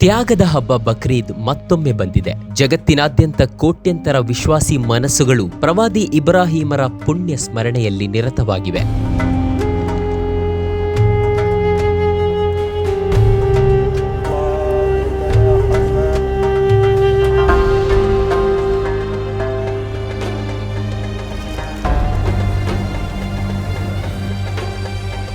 ತ್ಯಾಗದ ಹಬ್ಬ ಬಕ್ರೀದ್ ಮತ್ತೊಮ್ಮೆ ಬಂದಿದೆ. ಜಗತ್ತಿನಾದ್ಯಂತ ಕೋಟ್ಯಂತರ ವಿಶ್ವಾಸಿ ಮನಸ್ಸುಗಳು ಪ್ರವಾದಿ ಇಬ್ರಾಹಿಮರ ಪುಣ್ಯ ಸ್ಮರಣೆಯಲ್ಲಿ ನಿರತವಾಗಿವೆ.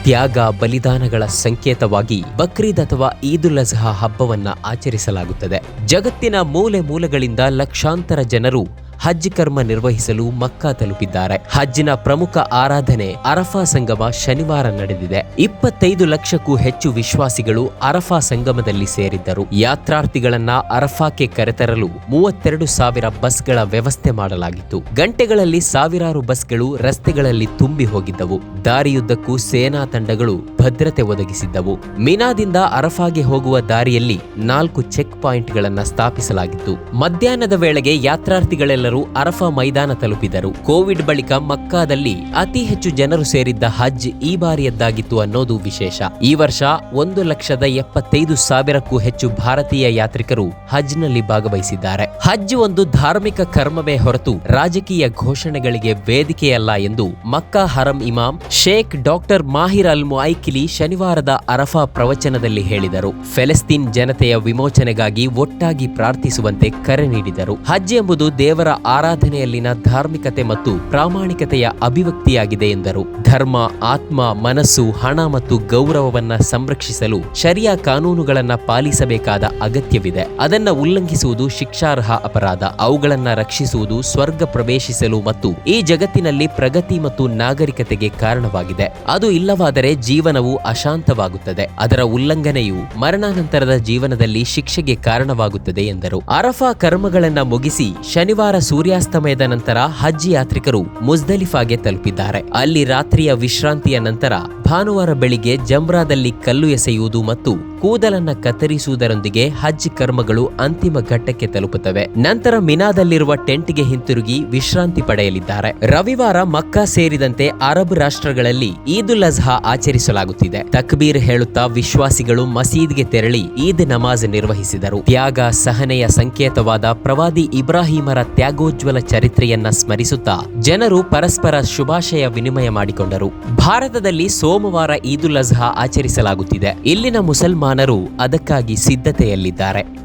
ತ್ಯಾಗ ಬಲಿದಾನಗಳ ಸಂಕೇತವಾಗಿ ಬಕ್ರೀದ್ ಅಥವಾ ಈದುಲ್ ಅಜ್ಹಾ ಹಬ್ಬವನ್ನ ಆಚರಿಸಲಾಗುತ್ತದೆ. ಜಗತ್ತಿನ ಮೂಲೆ ಮೂಲೆಗಳಿಂದ ಲಕ್ಷಾಂತರ ಜನರು ಹಜ್ ಕರ್ಮ ನಿರ್ವಹಿಸಲು ಮಕ್ಕಾ ತಲುಪಿದ್ದಾರೆ. ಹಜ್ಜಿನ ಪ್ರಮುಖ ಆರಾಧನೆ ಅರಫಾ ಸಂಗಮ ಶನಿವಾರ ನಡೆದಿದೆ. ಇಪ್ಪತ್ತೈದು ಲಕ್ಷಕ್ಕೂ ಹೆಚ್ಚು ವಿಶ್ವಾಸಿಗಳು ಅರಫಾ ಸಂಗಮದಲ್ಲಿ ಸೇರಿದ್ದರು. ಯಾತ್ರಾರ್ಥಿಗಳನ್ನ ಅರಫಾಕ್ಕೆ ಕರೆತರಲು ಮೂವತ್ತೆರಡು ಸಾವಿರ ಬಸ್ಗಳ ವ್ಯವಸ್ಥೆ ಮಾಡಲಾಗಿತ್ತು. ಗಂಟೆಗಳಲ್ಲಿ ಸಾವಿರಾರು ಬಸ್ಗಳು ರಸ್ತೆಗಳಲ್ಲಿ ತುಂಬಿ ಹೋಗಿದ್ದವು. ದಾರಿಯುದ್ದಕ್ಕೂ ಸೇನಾ ತಂಡಗಳು ಭದ್ರತೆ ಒದಗಿಸಿದ್ದವು. ಮಿನಾದಿಂದ ಅರಫಾಗೆ ಹೋಗುವ ದಾರಿಯಲ್ಲಿ ನಾಲ್ಕು ಚೆಕ್ ಪಾಯಿಂಟ್ಗಳನ್ನು ಸ್ಥಾಪಿಸಲಾಗಿತ್ತು. ಮಧ್ಯಾಹ್ನದ ವೇಳೆಗೆ ಯಾತ್ರಾರ್ಥಿಗಳೆಲ್ಲರೂ ಅರಫಾ ಮೈದಾನ ತಲುಪಿದರು. ಕೋವಿಡ್ ಬಳಿಕ ಮಕ್ಕಾದಲ್ಲಿ ಅತಿ ಹೆಚ್ಚು ಜನರು ಸೇರಿದ್ದ ಹಜ್ ಈ ಬಾರಿಯದ್ದಾಗಿತ್ತು ಅನ್ನೋದು ವಿಶೇಷ. ಈ ವರ್ಷ ಒಂದು ಲಕ್ಷದ ಎಪ್ಪತ್ತೈದು ಸಾವಿರಕ್ಕೂ ಹೆಚ್ಚು ಭಾರತೀಯ ಯಾತ್ರಿಕರು ಹಜ್ನಲ್ಲಿ ಭಾಗವಹಿಸಿದ್ದಾರೆ. ಹಜ್ ಒಂದು ಧಾರ್ಮಿಕ ಕರ್ಮವೇ ಹೊರತು ರಾಜಕೀಯ ಘೋಷಣೆಗಳಿಗೆ ವೇದಿಕೆಯಲ್ಲ ಎಂದು ಮಕ್ಕಾ ಹರಂ ಇಮಾಮ್ ಶೇಖ್ ಡಾಕ್ಟರ್ ಮಾಹಿರ್ ಅಲ್ ಮುಐಕಿಲಿ ಶನಿವಾರದ ಅರಫಾ ಪ್ರವಚನದಲ್ಲಿ ಹೇಳಿದರು. ಫೆಲೆಸ್ತೀನ್ ಜನತೆಯ ವಿಮೋಚನೆಗಾಗಿ ಒಟ್ಟಾಗಿ ಪ್ರಾರ್ಥಿಸುವಂತೆ ಕರೆ ನೀಡಿದರು. ಹಜ್ ಎಂಬುದು ದೇವರ ಆರಾಧನೆಯಲ್ಲಿನ ಧಾರ್ಮಿಕತೆ ಮತ್ತು ಪ್ರಾಮಾಣಿಕತೆಯ ಅಭಿವ್ಯಕ್ತಿಯಾಗಿದೆ ಎಂದರು. ಧರ್ಮ, ಆತ್ಮ, ಮನಸ್ಸು, ಹಣ ಮತ್ತು ಗೌರವವನ್ನ ಸಂರಕ್ಷಿಸಲು ಶರಿಯಾ ಕಾನೂನುಗಳನ್ನ ಪಾಲಿಸಬೇಕಾದ ಅಗತ್ಯವಿದೆ. ಅದನ್ನ ಉಲ್ಲಂಘಿಸುವುದು ಶಿಕ್ಷಾರ್ಹ ಅಪರಾಧ. ಅವುಗಳನ್ನ ರಕ್ಷಿಸುವುದು ಸ್ವರ್ಗ ಪ್ರವೇಶಿಸಲು ಮತ್ತು ಈ ಜಗತ್ತಿನಲ್ಲಿ ಪ್ರಗತಿ ಮತ್ತು ನಾಗರಿಕತೆಗೆ ಕಾರಣವಾಗಿದೆ. ಅದು ಇಲ್ಲವಾದರೆ ಜೀವನವು ಅಶಾಂತವಾಗುತ್ತದೆ. ಅದರ ಉಲ್ಲಂಘನೆಯು ಮರಣಾನಂತರದ ಜೀವನದಲ್ಲಿ ಶಿಕ್ಷೆಗೆ ಕಾರಣವಾಗುತ್ತದೆ ಎಂದರು. ಅರಫಾ ಕರ್ಮಗಳನ್ನ ಮುಗಿಸಿ ಶನಿವಾರ ಸೂರ್ಯಾಸ್ತಮಯದ ನಂತರ ಹಜ್ ಯಾತ್ರಿಕರು ಮುಜ್ದಲಿಫಾಗೆ ತಲುಪಿದ್ದಾರೆ. ಅಲ್ಲಿ ರಾತ್ರಿಯ ವಿಶ್ರಾಂತಿಯ ನಂತರ ಭಾನುವಾರ ಬೆಳಿಗ್ಗೆ ಜಮ್ರಾದಲ್ಲಿ ಕಲ್ಲು ಎಸೆಯುವುದು ಮತ್ತು ಕೂದಲನ್ನ ಕತ್ತರಿಸುವುದರೊಂದಿಗೆ ಹಜ್ ಕರ್ಮಗಳು ಅಂತಿಮ ಘಟ್ಟಕ್ಕೆ ತಲುಪುತ್ತವೆ. ನಂತರ ಮಿನಾದಲ್ಲಿರುವ ಟೆಂಟ್ಗೆ ಹಿಂತಿರುಗಿ ವಿಶ್ರಾಂತಿ ಪಡೆಯಲಿದ್ದಾರೆ. ರವಿವಾರ ಮಕ್ಕಾ ಸೇರಿದಂತೆ ಅರಬ್ ರಾಷ್ಟ್ರಗಳಲ್ಲಿ ಈದುಲ್ ಅಜ್ಹಾ ಆಚರಿಸಲಾಗುತ್ತಿದೆ. ತಕ್ಬೀರ್ ಹೇಳುತ್ತಾ ವಿಶ್ವಾಸಿಗಳು ಮಸೀದ್ಗೆ ತೆರಳಿ ಈದ್ ನಮಾಜ್ ನಿರ್ವಹಿಸಿದರು. ತ್ಯಾಗ, ಸಹನೆಯ ಸಂಕೇತವಾದ ಪ್ರವಾದಿ ಇಬ್ರಾಹಿಮರ ತ್ಯಾಗೋಜ್ವಲ ಚರಿತ್ರೆಯನ್ನ ಸ್ಮರಿಸುತ್ತಾ ಜನರು ಪರಸ್ಪರ ಶುಭಾಶಯ ವಿನಿಮಯ ಮಾಡಿಕೊಂಡರು. ಭಾರತದಲ್ಲಿ ಸೋಮವಾರ ಈದುಲ್ ಅಜ್ಹಾ ಆಚರಿಸಲಾಗುತ್ತಿದೆ. ಇಲ್ಲಿನ ಮುಸಲ್ಮಾನರು ಅದಕ್ಕಾಗಿ ಸಿದ್ಧತೆಯಲ್ಲಿದ್ದಾರೆ.